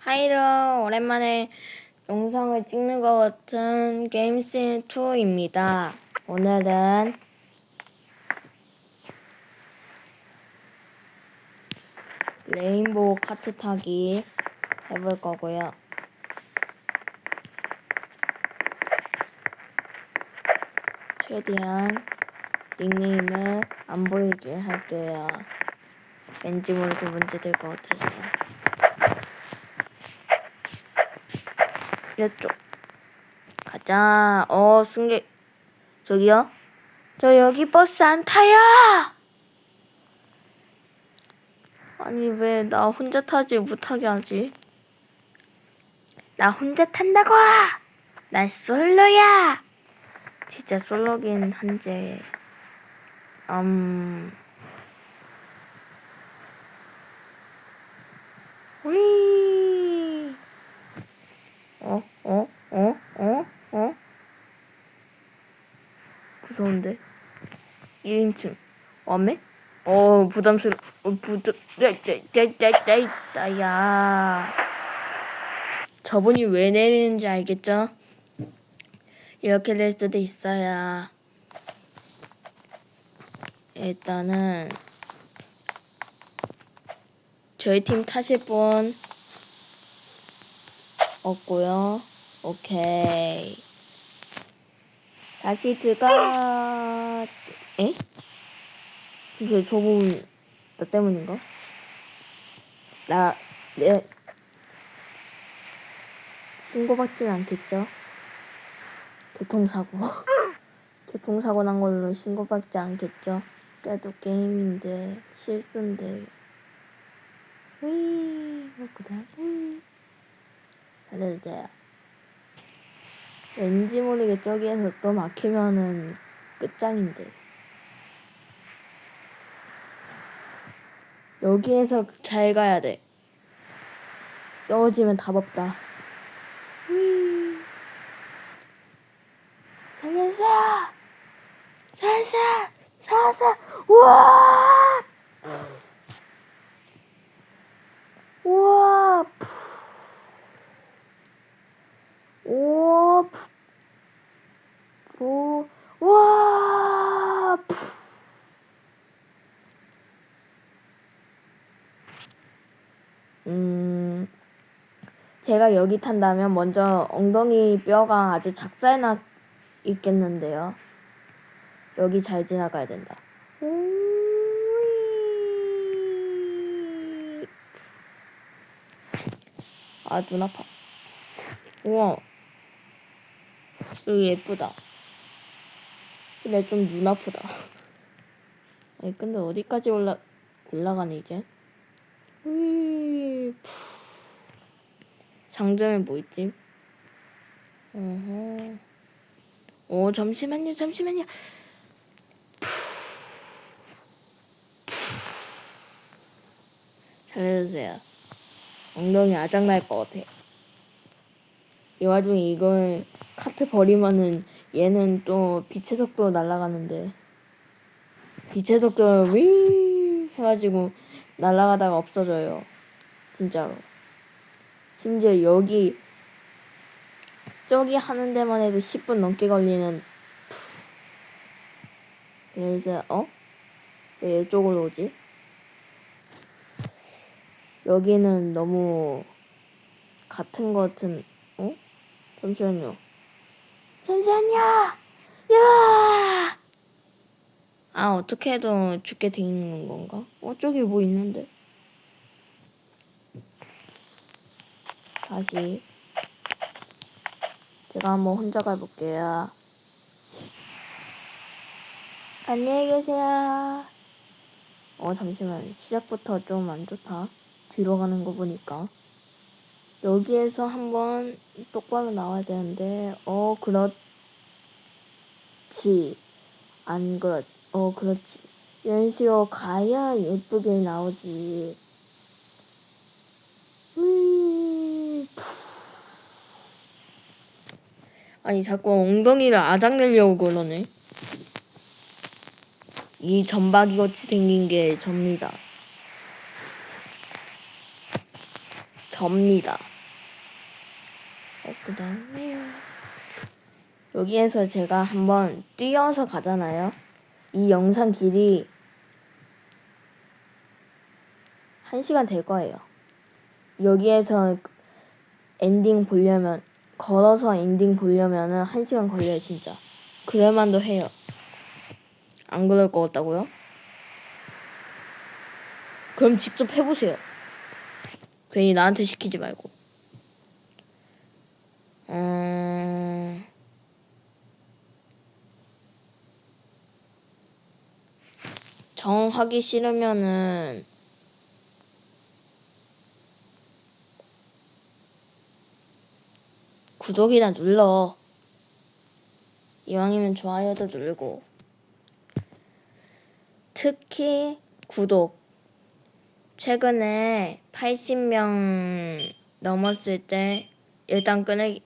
하이로 오랜만에 영상을 찍는 것 같은 게임씬 2입니다. 오늘은 레인보우 카트 타기 해볼 거고요. 최대한 닉네임을 안 보이게 할게요. 왠지 모르게 문제 될 것 같아서. 이쪽 가자. 어, 승객 저기요? 저 여기 버스 안 타요. 아니 왜 나 혼자 타지 못하게 하지? 나 혼자 탄다고. 나 솔로야. 진짜 솔로긴 한데. 음. 우리. 어? 어? 어? 어? 어? 무서운데? 1인칭. 와메? 어, 부담스러, 어, 부담, 짜짜짜짜짜짜, 야. 저분이 왜 내리는지 알겠죠? 이렇게 될 수도 있어요. 일단은, 저희 팀 타실 분, 없고요. 오케이. 다시 들어가. 에? 근데 저분 나 때문인가? 나 내 신고받진 않겠죠? 교통사고. 교통사고 난 걸로 신고받지 않겠죠? 그래도 게임인데 실수인데. 휘, 뭐구나. 휘. 알려주세요. 왠지 모르게 저기에서 또 막히면은 끝장인데. 여기에서 잘 가야 돼. 떨어지면 답 없다. 휘. 살려주세요! 살살! 살살! 우와! 우와! 오, 푸, 푸, 와, 푸. 음, 제가 여기 탄다면 먼저 엉덩이 뼈가 아주 작살나 있겠는데요. 여기 잘 지나가야 된다. 아, 눈 아파. 우와. 여기 예쁘다. 근데 좀 눈 아프다. 아니, 근데 어디까지 올라, 올라가네, 이제? 상점에 뭐 있지? 어허. 오, 잠시만요, 잠시만요. 푸. 푸. 살려주세요. 엉덩이 아작날 것 같아. 이 와중에 이걸 카트 버리면은 얘는 또 빛의 속도로 날아가는데 빛의 속도로 윙 해가지고 날아가다가 없어져요 진짜로 심지어 여기 저기 하는 데만 해도 10분 넘게 걸리는 그래서 어? 왜 이쪽으로 오지? 여기는 너무 같은 것 같은 어? 잠시만요. 잠시만요. 야! 아 어떻게 해도 죽게 되는 건가? 어 저기 뭐 있는데? 다시 제가 한번 혼자 가볼게요. 안녕히 계세요. 어 잠시만 시작부터 좀 안 좋다. 뒤로 가는 거 보니까. 여기에서 한번 똑바로 나와야 되는데, 어, 그렇지. 안 그렇, 어, 그렇지. 이런 식으로 가야 예쁘게 나오지. 아니, 자꾸 엉덩이를 아작내려고 그러네. 이 점박이 같이 생긴 게 접니다. 접니다. 어, 그 다음에 여기에서 제가 한번 뛰어서 가잖아요. 이 영상 길이 1시간 될 거예요. 여기에서 엔딩 보려면 걸어서 엔딩 보려면은 1시간 걸려요, 진짜. 그럴만도 해요. 안 그럴 것 같다고요? 그럼 직접 해보세요. 괜히 나한테 시키지 말고. 음... 정하기 싫으면은 구독이나 눌러. 이왕이면 좋아요도 누르고. 특히 구독. 최근에 80명 넘었을 때 일단 끊기,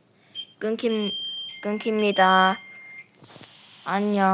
끊김, 끊깁니다. 안녕.